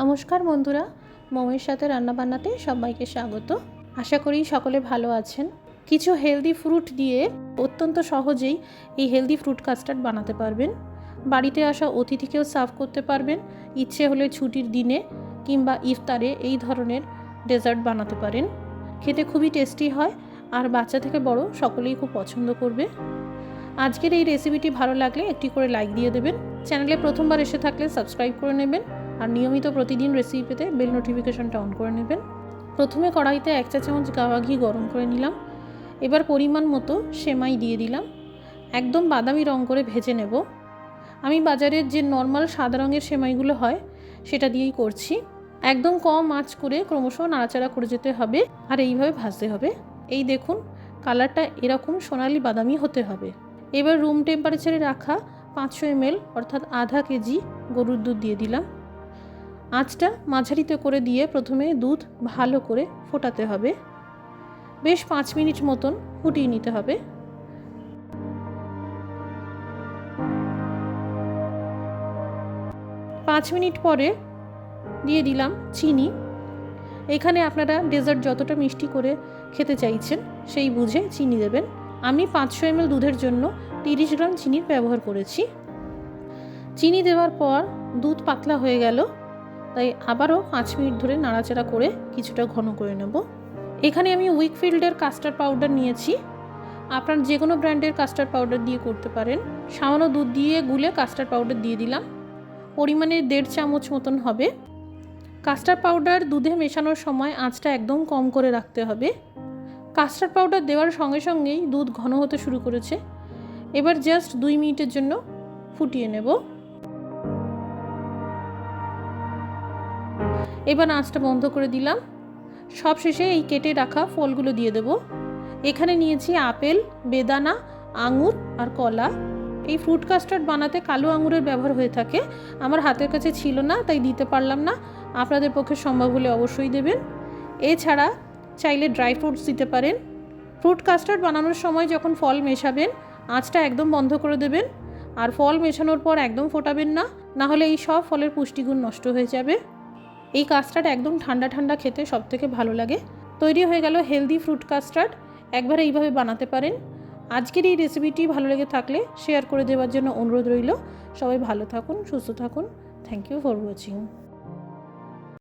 নমস্কার বন্ধুরা, মোমের সাথে রান্নাবান্নাতে সবাইকে স্বাগত। আশা করি সকলে ভালো আছেন। কিছু হেলদি ফ্রুট দিয়ে অত্যন্ত সহজেই এই হেলদি ফ্রুট কাস্টার্ড বানাতে পারবেন। বাড়িতে আসা অতিথিকেও সার্ভ করতে পারবেন। ইচ্ছে হলে ছুটির দিনে কিংবা ইফতারে এই ধরনের ডেজার্ট বানাতে পারেন। খেতে খুবই টেস্টি হয় আর বাচ্চা থেকে বড় সকলেই খুব পছন্দ করবে। আজকের এই রেসিপিটি ভালো লাগলে একটি করে লাইক দিয়ে দেবেন। চ্যানেলে প্রথমবার এসে থাকলে সাবস্ক্রাইব করে নেবেন। নিয়মিত প্রতিদিন রেসিপি পেতে বেল নোটিফিকেশনটা অন করে নেবেন। প্রথমে কড়াইতে এক চা চামচ গাওয়া ঘি গরম করে নিলাম। এবার পরিমাণ মতো সেমাই দিয়ে দিলাম। একদম বাদামি রং করে ভেজে নেব। আমি বাজারের যে নর্মাল সাদা রঙের সেমাইগুলো হয়, সেটা দিয়েই করছি। একদম কম আঁচ করে ক্রমশ নাড়াচাড়া করে যেতে হবে আর এইভাবে ভাজতে হবে। এই দেখুন কালারটা এরকম সোনালি বাদামি হতে হবে। এবার রুম টেম্পারেচারে রাখা পাঁচশো এমএল অর্থাৎ আধা কেজি গরুর দুধ দিয়ে দিলাম। আঁচটা মাঝারিতে করে দিয়ে প্রথমে দুধ ভালো করে ফোটাতে হবে। বেশ পাঁচ মিনিট মতন ফুটিয়ে নিতে হবে। পাঁচ মিনিট পরে দিয়ে দিলাম চিনি। এখানে আপনারা ডেজার্ট যতটা মিষ্টি করে খেতে চাইছেন সেই বুঝে চিনি দেবেন। আমি পাঁচশো এমএল দুধের জন্য তিরিশ গ্রাম চিনির ব্যবহার করেছি। চিনি দেওয়ার পর দুধ পাতলা হয়ে গেল। তাই আবারও পাঁচ মিনিট ধরে নাড়াচাড়া করে কিছুটা ঘন করে নেব। এখানে আমি উইকফিল্ডের কাস্টার্ড পাউডার নিয়েছি। আপনার যে কোনো ব্র্যান্ডের কাস্টার্ড পাউডার দিয়ে করতে পারেন। সামান্য দুধ দিয়ে গুলে কাস্টার্ড পাউডার দিয়ে দিলাম। পরিমাণে দেড় চামচ মতন হবে। কাস্টার্ড পাউডার দুধে মেশানোর সময় আঁচটা একদম কম করে রাখতে হবে। কাস্টার্ড পাউডার দেওয়ার সঙ্গে সঙ্গেই দুধ ঘন হতে শুরু করেছে। এবার জাস্ট দুই মিনিটের জন্য ফুটিয়ে নেব। এবার আঁচটা বন্ধ করে দিলাম। সব শেষে এই কেটে রাখা ফলগুলো দিয়ে দেব। এখানে নিয়েছি আপেল, বেদানা, আঙুর আর কলা। এই ফ্রুট কাস্টার্ড বানাতে কালো আঙুরের ব্যবহার হয়ে থাকে। আমার হাতের কাছে ছিল না, তাই দিতে পারলাম না। আপনাদের পক্ষে সম্ভব হলে অবশ্যই দেবেন। এছাড়া চাইলে ড্রাই ফ্রুটস দিতে পারেন। ফ্রুট কাস্টার্ড বানানোর সময় যখন ফল মেশাবেন, আঁচটা একদম বন্ধ করে দেবেন। আর ফল মেশানোর পর একদম ফোটাবেন না না হলে এই সব ফলের পুষ্টিগুণ নষ্ট হয়ে যাবে। এই কাস্টার্ড একদম ঠান্ডা ঠান্ডা খেতে সব থেকে ভালো লাগে। তৈরি হয়ে গেল হেলদি ফ্রুট কাস্টার্ড একবার এইভাবে বানাতে পারেন। আজকের এই রেসিপিটি ভালো লেগে থাকলে শেয়ার করে দেওয়ার জন্য অনুরোধ রইল। সবাই ভালো থাকুন, সুস্থ থাকুন। Thank you for watching